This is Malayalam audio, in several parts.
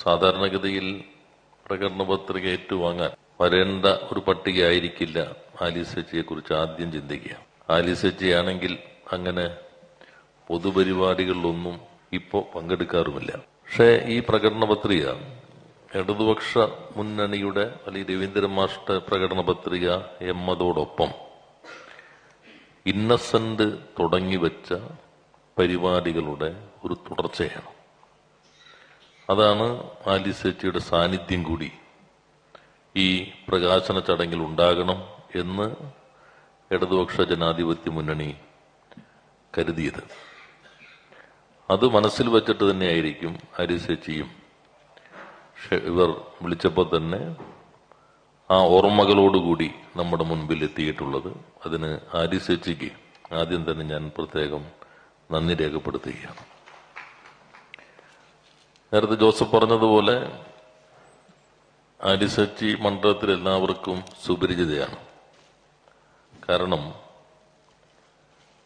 സാധാരണഗതിയിൽ പ്രകടന പത്രിക ഏറ്റുവാങ്ങാൻ വരേണ്ട ഒരു പട്ടികയായിരിക്കില്ല ആലിസച്ചിയെ കുറിച്ച് ആദ്യം ചിന്തിക്കുക. ആലിസച്ചിയാണെങ്കിൽ അങ്ങനെ പൊതുപരിപാടികളിലൊന്നും ഇപ്പോൾ പങ്കെടുക്കാറുമില്ല. പക്ഷേ ഈ പ്രകടന പത്രിക ഇടതുപക്ഷ മുന്നണിയുടെ അല്ലെങ്കിൽ രവീന്ദ്രൻ മാഷ്ട പ്രകടന പത്രിക എമ്മതോടൊപ്പം ഇന്നസെന്റ് തുടങ്ങി വെച്ച പരിപാടികളുടെ ഒരു തുടർച്ചയാണ്. അതാണ് ആലിസച്ചിയുടെ സാന്നിധ്യം കൂടി. ഈ പ്രകാശന ചടങ്ങിൽ ഉണ്ടാകണം എന്ന് ഇടതുപക്ഷ ജനാധിപത്യ മുന്നണി കരുതിയത്. അത് മനസ്സിൽ വച്ചിട്ട് തന്നെയായിരിക്കും ആലിസച്ചിയും ഷെ- ഇവർ വിളിച്ചപ്പോൾ തന്നെ ആ ഓർമ്മകളോടുകൂടി നമ്മുടെ മുൻപിൽ എത്തിയിട്ടുള്ളത്. അതിന് ആലിസച്ചിക്ക് ആദ്യം തന്നെ ഞാൻ പ്രത്യേകം നന്ദി രേഖപ്പെടുത്തുകയാണ്. നേരത്തെ ജോസഫ് പറഞ്ഞതുപോലെ ആലിസച്ചി മണ്ഡലത്തിൽ എല്ലാവർക്കും സുപരിചിതയാണ്. കാരണം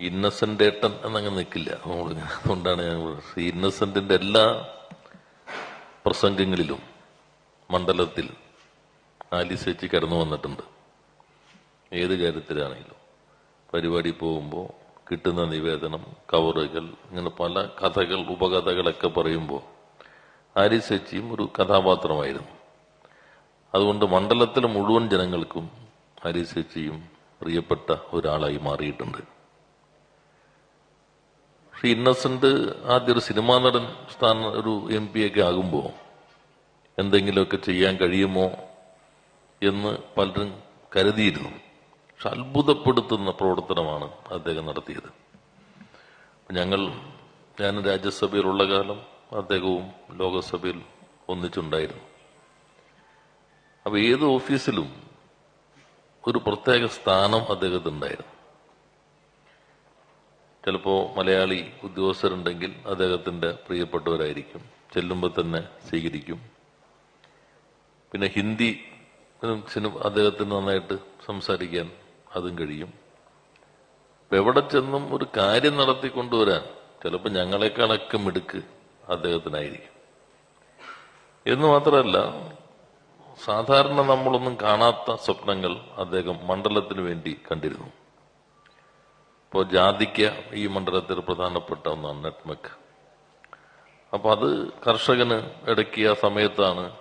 ഇന്നസെന്റ് ഏട്ടൻ എന്നങ്ങ് നിൽക്കില്ല അതുകൊണ്ടാണ് ഞാൻ ഇന്നസെന്റിന്റെ എല്ലാ പ്രസംഗങ്ങളിലും മണ്ഡലത്തിൽ ആലിസച്ചി കടന്നു വന്നിട്ടുണ്ട്. ഏത് കാര്യത്തിലാണെങ്കിലും. പരിപാടി പോകുമ്പോൾ കിട്ടുന്ന നിവേദനം കവറുകൾ ഇങ്ങനെ പല കഥകൾ ഉപകഥകളൊക്കെ പറയുമ്പോൾ ആലിസച്ചിയും ഒരു കഥാപാത്രമായിരുന്നു. അതുകൊണ്ട് മണ്ഡലത്തിലെ മുഴുവൻ ജനങ്ങൾക്കും ആലിസച്ചിയും പ്രിയപ്പെട്ട ഒരാളായി മാറിയിട്ടുണ്ട്. പക്ഷെ ഇന്നസെന്റ് ആദ്യ ഒരു സിനിമാ നടൻ സ്ഥാന ഒരു എം പി ഒക്കെ ആകുമ്പോൾ എന്തെങ്കിലുമൊക്കെ ചെയ്യാൻ കഴിയുമോ എന്ന് പലരും കരുതിയിരുന്നു. പക്ഷെ അത്ഭുതപ്പെടുത്തുന്ന പ്രവർത്തനമാണ് അദ്ദേഹം നടത്തിയത്. ഞങ്ങൾ ഞാൻ രാജ്യസഭയിലുള്ള കാലം അദ്ദേഹവും ലോകസഭയിൽ ഒന്നിച്ചുണ്ടായിരുന്നു. അപ്പൊ ഏത് ഓഫീസിലും ഒരു പ്രത്യേക സ്ഥാനം അദ്ദേഹത്തിനുണ്ടായിരുന്നു. ചിലപ്പോ മലയാളി ഉദ്യോഗസ്ഥരുണ്ടെങ്കിൽ അദ്ദേഹത്തിന്റെ പ്രിയപ്പെട്ടവരായിരിക്കും. ചെല്ലുമ്പോൾ തന്നെ സ്വീകരിക്കും. പിന്നെ ഹിന്ദി അദ്ദേഹത്തിന് നന്നായിട്ട് സംസാരിക്കാൻ അതും കഴിയും. എവിടെ ചെന്നും ഒരു കാര്യം നടത്തി കൊണ്ടുവരാൻ ചിലപ്പോൾ ഞങ്ങളെക്കാളൊക്കെ മിടുക്ക് അദ്ദേഹത്തിനായിരിക്കും. എന്ന് മാത്രമല്ല സാധാരണ നമ്മളൊന്നും കാണാത്ത സ്വപ്നങ്ങൾ അദ്ദേഹം മണ്ഡലത്തിന് വേണ്ടി കണ്ടിരുന്നു. ഇപ്പോൾ ജാതിക്ക ഈ മണ്ഡലത്തിൽ പ്രധാനപ്പെട്ട ഒന്നാണ് നെറ്റ്മെക്ക്. അപ്പൊ അത് കർഷകന് ഇടയ്ക്ക് ആ സമയത്താണ്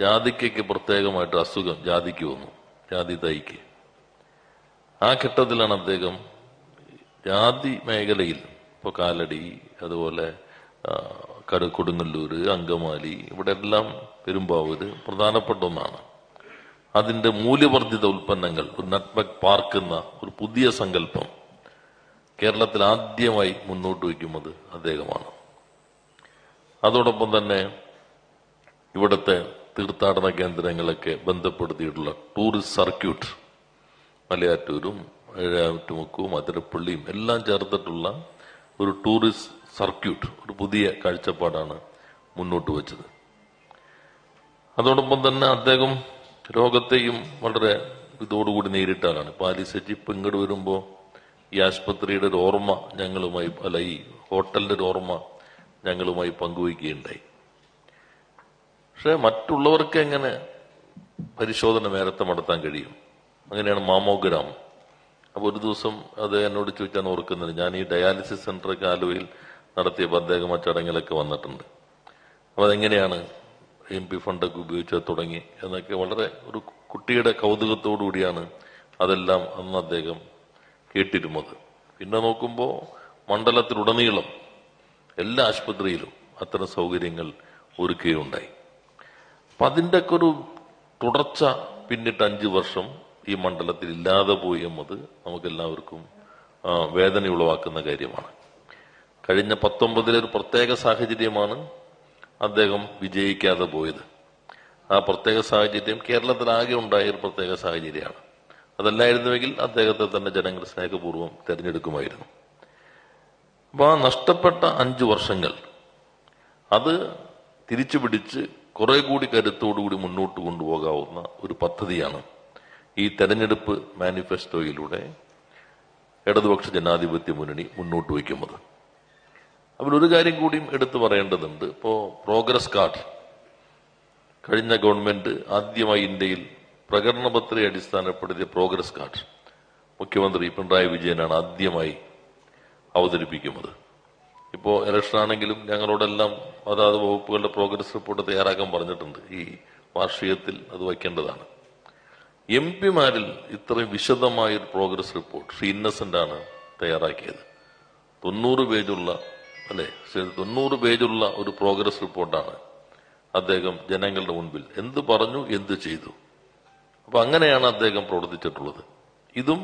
ജാതിക്കയ്ക്ക് പ്രത്യേകമായിട്ട് അസുഖം ജാതിക്ക് വന്നു ജാതി തൈക്ക്. ആ ഘട്ടത്തിലാണ് അദ്ദേഹം ജാതി മേഖലയിൽ ഇപ്പോൾ കാലടി അതുപോലെ കട കൊടുങ്ങല്ലൂര് അങ്കമാലി ഇവിടെ എല്ലാം പെരുമ്പാവൂര് പ്രധാനപ്പെട്ട ഒന്നാണ്. അതിന്റെ മൂല്യവർദ്ധിത ഉൽപ്പന്നങ്ങൾ ഒരു നട്ട്ബക് പാർക്ക് എന്ന ഒരു പുതിയ സങ്കല്പം കേരളത്തിൽ ആദ്യമായി മുന്നോട്ട് വയ്ക്കുന്നത് അദ്ദേഹമാണ്. അതോടൊപ്പം തന്നെ ഇവിടുത്തെ തീർത്ഥാടന കേന്ദ്രങ്ങളൊക്കെ ബന്ധപ്പെടുത്തിയിട്ടുള്ള ടൂറിസ്റ്റ് സർക്യൂട്ട് മലയാറ്റൂരും ഏഴാറ്റുമുക്കും അതിരപ്പള്ളിയും എല്ലാം ചേർത്തിട്ടുള്ള ഒരു ടൂറിസ്റ്റ് സർക്യൂട്ട് ഒരു പുതിയ കാഴ്ചപ്പാടാണ് മുന്നോട്ട് വെച്ചത്. അതോടൊപ്പം തന്നെ അദ്ദേഹം രോഗത്തെയും വളരെ ഇതോടുകൂടി നേരിട്ടാലാണ് ആളാണ്. ഇപ്പം ഇങ്ങോട്ട് വരുമ്പോ ഈ ആശുപത്രിയുടെ ഒരു ഓർമ്മ ഞങ്ങളുമായി അല്ല ഈ ഹോട്ടലിന്റെ ഒരു ഓർമ്മ ഞങ്ങളുമായി പങ്കുവയ്ക്കുകയുണ്ടായി. പക്ഷെ മറ്റുള്ളവർക്ക് എങ്ങനെ പരിശോധന നേരത്തെ നടത്താൻ കഴിയും? അങ്ങനെയാണ് മാമോഗ്രാം അപ്പോൾ ഒരു ദിവസം അത് എന്നോട് ചോദിച്ചാണ് ഓർക്കുന്നത് ഞാൻ ഈ ഡയാലിസിസ് സെന്ററൊക്കെ ആലുവയിൽ നടത്തിയപ്പോൾ അദ്ദേഹം ആ ചടങ്ങിലൊക്കെ വന്നിട്ടുണ്ട്. അപ്പോൾ അതെങ്ങനെയാണ് എം പി ഫണ്ടൊക്കെ ഉപയോഗിച്ച് തുടങ്ങി എന്നൊക്കെ വളരെ ഒരു കുട്ടിയുടെ കൗതുകത്തോടു കൂടിയാണ് അതെല്ലാം അന്ന് അദ്ദേഹം കേട്ടിരുന്നത്. പിന്നെ നോക്കുമ്പോൾ മണ്ഡലത്തിലുടനീളം എല്ലാ ആശുപത്രിയിലും അത്തരം സൗകര്യങ്ങൾ ഒരുക്കുകയുണ്ടായി. അപ്പം അതിന്റെയൊക്കെ ഒരു തുടർച്ച പിന്നിട്ട് അഞ്ച് വർഷം ഈ മണ്ഡലത്തിൽ ഇല്ലാതെ പോയി എന്നത് നമുക്കെല്ലാവർക്കും വേദന ഉളവാക്കുന്ന കാര്യമാണ്. കഴിഞ്ഞ പത്തൊമ്പതിലെ ഒരു പ്രത്യേക സാഹചര്യമാണ് അദ്ദേഹം വിജയിക്കാതെ പോയത്. ആ പ്രത്യേക സാഹചര്യം കേരളത്തിലാകെ ഉണ്ടായ ഒരു പ്രത്യേക സാഹചര്യമാണ്. അതല്ലായിരുന്നുവെങ്കിൽ അദ്ദേഹത്തെ തന്നെ ജനങ്ങൾ സ്നേഹപൂർവം തിരഞ്ഞെടുക്കുമായിരുന്നു. അപ്പൊ ആ നഷ്ടപ്പെട്ട അഞ്ചു വർഷങ്ങൾ അത് തിരിച്ചു പിടിച്ച് കുറെ കൂടി കരുത്തോടുകൂടി മുന്നോട്ട് കൊണ്ടുപോകാവുന്ന ഒരു പദ്ധതിയാണ് ഈ തെരഞ്ഞെടുപ്പ് മാനിഫെസ്റ്റോയിലൂടെ ഇടതുപക്ഷ ജനാധിപത്യ മുന്നണി മുന്നോട്ട് വയ്ക്കുന്നത്. അതിൽ ഒരു കാര്യം കൂടിയും എടുത്തു പറയേണ്ടതുണ്ട്. ഇപ്പോ പ്രോഗ്രസ് കാർഡ് കഴിഞ്ഞ ഗവൺമെന്റ് ആദ്യമായി ഇന്ത്യയിൽ പ്രകടന പത്രയെ അടിസ്ഥാനപ്പെടുത്തിയ പ്രോഗ്രസ് കാർഡ് മുഖ്യമന്ത്രി പിണറായി വിജയനാണ് ആദ്യമായി അവതരിപ്പിക്കുന്നത്. ഇപ്പോൾ ഇലക്ഷൻ ആണെങ്കിലും ഞങ്ങളോടെല്ലാം അതാത് വകുപ്പുകളുടെ പ്രോഗ്രസ് റിപ്പോർട്ട് തയ്യാറാക്കാൻ പറഞ്ഞിട്ടുണ്ട്. ഈ വാർഷികത്തിൽ അത് വയ്ക്കേണ്ടതാണ്. എം പിമാരിൽ ഇത്രയും വിശദമായ ഒരു പ്രോഗ്രസ് റിപ്പോർട്ട് ശ്രീ ഇന്നസെന്റ് ആണ് തയ്യാറാക്കിയത്. തൊണ്ണൂറ് പേജുള്ള അല്ലെ? തൊണ്ണൂറ് പേജുള്ള ഒരു പ്രോഗ്രസ് റിപ്പോർട്ടാണ് അദ്ദേഹം ജനങ്ങളുടെ മുൻപിൽ. എന്ത് പറഞ്ഞു എന്ത് ചെയ്തു? അപ്പൊ അങ്ങനെയാണ് അദ്ദേഹം പ്രവർത്തിച്ചിട്ടുള്ളത്. ഇതും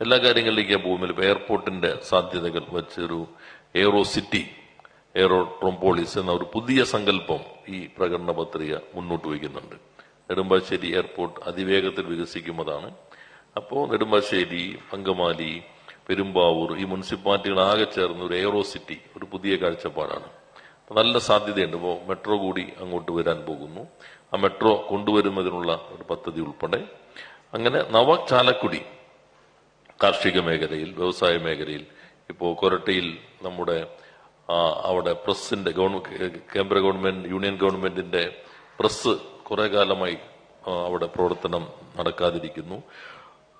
എല്ലാ കാര്യങ്ങളിലേക്കും ഭൂമിയിൽ ഇപ്പൊ എയർപോർട്ടിന്റെ സാധ്യതകൾ വെച്ചൊരു എയറോ സിറ്റി എയറോ ട്രോംപോളിസ് എന്ന ഒരു പുതിയ സങ്കല്പം ഈ പ്രകടന പത്രിക മുന്നോട്ട് വയ്ക്കുന്നുണ്ട്. നെടുമ്പാശ്ശേരി എയർപോർട്ട് അതിവേഗത്തിൽ വികസിക്കുന്നതാണ് അപ്പോൾ നെടുമ്പാശ്ശേരി അങ്കമാലി പെരുമ്പാവൂർ ഈ മുനിസിപ്പാലിറ്റികൾ ആകെ ചേർന്ന് ഒരു എയറോ സിറ്റി ഒരു പുതിയ കാഴ്ചപ്പാടാണ്. നല്ല സാധ്യതയുണ്ട്. ഇപ്പോൾ മെട്രോ കൂടി അങ്ങോട്ട് വരാൻ പോകുന്നു. ആ മെട്രോ കൊണ്ടുവരുന്നതിനുള്ള ഒരു പദ്ധതി ഉൾപ്പെടെ. അങ്ങനെ നവ ചാലക്കുടി കാർഷിക മേഖലയിൽ വ്യവസായ മേഖലയിൽ ഇപ്പോൾ കൊരട്ടയിൽ നമ്മുടെ അവിടെ പ്രസിന്റെ കേന്ദ്ര ഗവൺമെന്റ് യൂണിയൻ ഗവൺമെന്റിന്റെ പ്രസ് കുറെ കാലമായി അവിടെ പ്രവർത്തനം നടക്കാതിരിക്കുന്നു.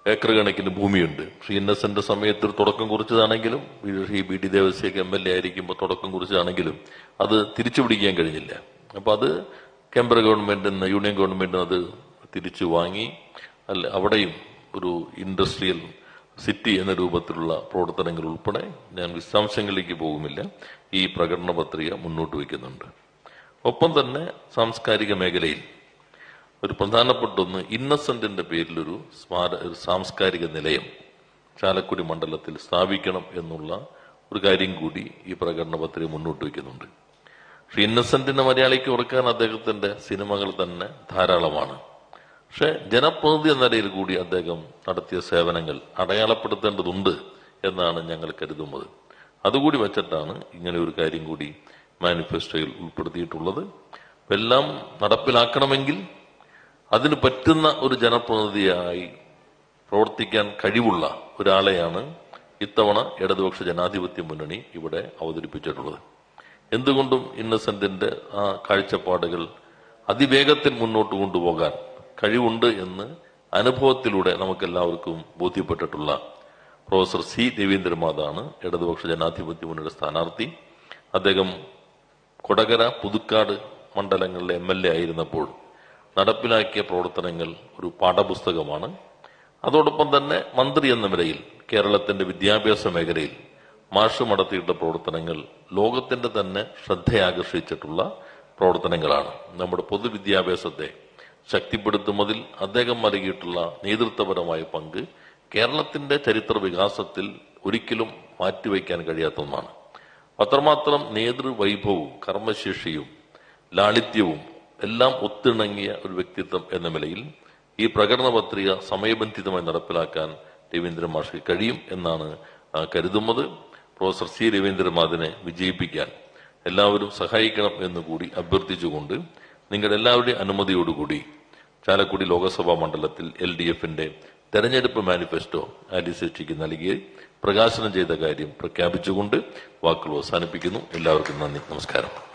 ഏക്കർ കണക്കിന് ഭൂമിയുണ്ട്. ശ്രീ ഇന്നസെന്റ് സമയത്ത് തുടക്കം കുറിച്ചതാണെങ്കിലും ശ്രീ ബി ടി ദേവസ്യൊക്കെ എം എൽ എ ആയിരിക്കുമ്പോൾ തുടക്കം കുറിച്ചതാണെങ്കിലും അത് തിരിച്ചു പിടിക്കാൻ കഴിഞ്ഞില്ല. അപ്പൊ അത് കേന്ദ്ര ഗവൺമെന്റിന് യൂണിയൻ ഗവൺമെന്റിന് അത് തിരിച്ചു വാങ്ങി. അല്ല അവിടെയും ഒരു ഇൻഡസ്ട്രിയൽ സിറ്റി എന്ന രൂപത്തിലുള്ള പ്രവർത്തനങ്ങൾ ഉൾപ്പെടെ ഞാൻ വിശദാംശങ്ങളിലേക്ക് പോകുമില്ല. ഈ പ്രകടന പത്രിക മുന്നോട്ട് വയ്ക്കുന്നുണ്ട്. ഒപ്പം തന്നെ സാംസ്കാരിക മേഖലയിൽ ഒരു പ്രധാനപ്പെട്ട ഒന്ന് ഇന്നസെന്റിന്റെ പേരിലൊരു സ്മാര ഒരു സാംസ്കാരിക നിലയം ചാലക്കുടി മണ്ഡലത്തിൽ സ്ഥാപിക്കണം എന്നുള്ള ഒരു കാര്യം കൂടി ഈ പ്രകടന പത്രിക മുന്നോട്ട് വയ്ക്കുന്നുണ്ട്. പക്ഷെ ഇന്നസെന്റിനെ മലയാളിക്ക് ഉറക്കാൻ അദ്ദേഹത്തിന്റെ സിനിമകൾ തന്നെ ധാരാളമാണ്. പക്ഷെ ജനപ്രതിനിധി എന്ന നിലയിൽ കൂടി അദ്ദേഹം നടത്തിയ സേവനങ്ങൾ അടയാളപ്പെടുത്തേണ്ടതുണ്ട് എന്നാണ് ഞങ്ങൾ കരുതുന്നത്. അതുകൂടി വെച്ചിട്ടാണ് ഇങ്ങനെ ഒരു കാര്യം കൂടി മാനിഫെസ്റ്റോയിൽ ഉൾപ്പെടുത്തിയിട്ടുള്ളത്. എല്ലാം നടപ്പിലാക്കണമെങ്കിൽ അതിന് പറ്റുന്ന ഒരു ജനപ്രതിനിധിയായി പ്രവർത്തിക്കാൻ കഴിവുള്ള ഒരാളെയാണ് ഇത്തവണ ഇടതുപക്ഷ ജനാധിപത്യ മുന്നണി ഇവിടെ അവതരിപ്പിച്ചിട്ടുള്ളത്. എന്തുകൊണ്ടും ഇന്നസെന്റിന്റെ ആ കാഴ്ചപ്പാടുകൾ അതിവേഗത്തിൽ മുന്നോട്ട് കൊണ്ടുപോകാൻ കഴിവുണ്ട് എന്ന് അനുഭവത്തിലൂടെ നമുക്കെല്ലാവർക്കും ബോധ്യപ്പെട്ടിട്ടുള്ള പ്രൊഫസർ സി രവീന്ദ്രനാഥാണ് ഇടതുപക്ഷ ജനാധിപത്യ മുന്നണിയുടെ സ്ഥാനാർത്ഥി. അദ്ദേഹം കൊടകര പുതുക്കാട് മണ്ഡലങ്ങളിലെ എം എൽ എ ആയിരുന്നപ്പോൾ നടപ്പിലാക്കിയ പ്രവർത്തനങ്ങൾ ഒരു പാഠപുസ്തകമാണ്. അതോടൊപ്പം തന്നെ മന്ത്രി എന്ന നിലയിൽ കേരളത്തിന്റെ വിദ്യാഭ്യാസ മേഖലയിൽ മാഷ് നടത്തിയിട്ട പ്രവർത്തനങ്ങൾ ലോകത്തിന്റെ തന്നെ ശ്രദ്ധയാകർഷിച്ചിട്ടുള്ള പ്രവർത്തനങ്ങളാണ്. നമ്മുടെ പൊതുവിദ്യാഭ്യാസത്തെ ശക്തിപ്പെടുത്തുന്നതിൽ അദ്ദേഹം നൽകിയിട്ടുള്ള നേതൃത്വപരമായ പങ്ക് കേരളത്തിന്റെ ചരിത്ര വികാസത്തിൽ ഒരിക്കലും മാറ്റിവെക്കാൻ കഴിയാത്ത ഒന്നാണ്. അത്രമാത്രം നേതൃവൈഭവവും കർമ്മശേഷിയും ലാളിത്യവും എല്ലാം ഒത്തിണങ്ങിയ ഒരു വ്യക്തിത്വം എന്ന നിലയിൽ ഈ പ്രകടന പത്രിക സമയബന്ധിതമായി നടപ്പിലാക്കാൻ രവീന്ദ്രൻ മാഷ്ക്ക് കഴിയും എന്നാണ് കരുതുന്നത്. Professor C. രവീന്ദ്രനാഥിനെ വിജയിപ്പിക്കാൻ എല്ലാവരും സഹായിക്കണം എന്ന് കൂടി അഭ്യർത്ഥിച്ചുകൊണ്ട് നിങ്ങളുടെ എല്ലാവരുടെയും അനുമതിയോടുകൂടി ചാലക്കുടി ലോകസഭാ മണ്ഡലത്തിൽ എൽ ഡി എഫിന്റെ തെരഞ്ഞെടുപ്പ് മാനിഫെസ്റ്റോ ആൻഡി സൃഷ്ടിക്ക് നൽകി പ്രകാശനം ചെയ്ത കാര്യം പ്രഖ്യാപിച്ചുകൊണ്ട് വാക്കുകൾ അവസാനിപ്പിക്കുന്നു. എല്ലാവർക്കും നന്ദി. നമസ്കാരം.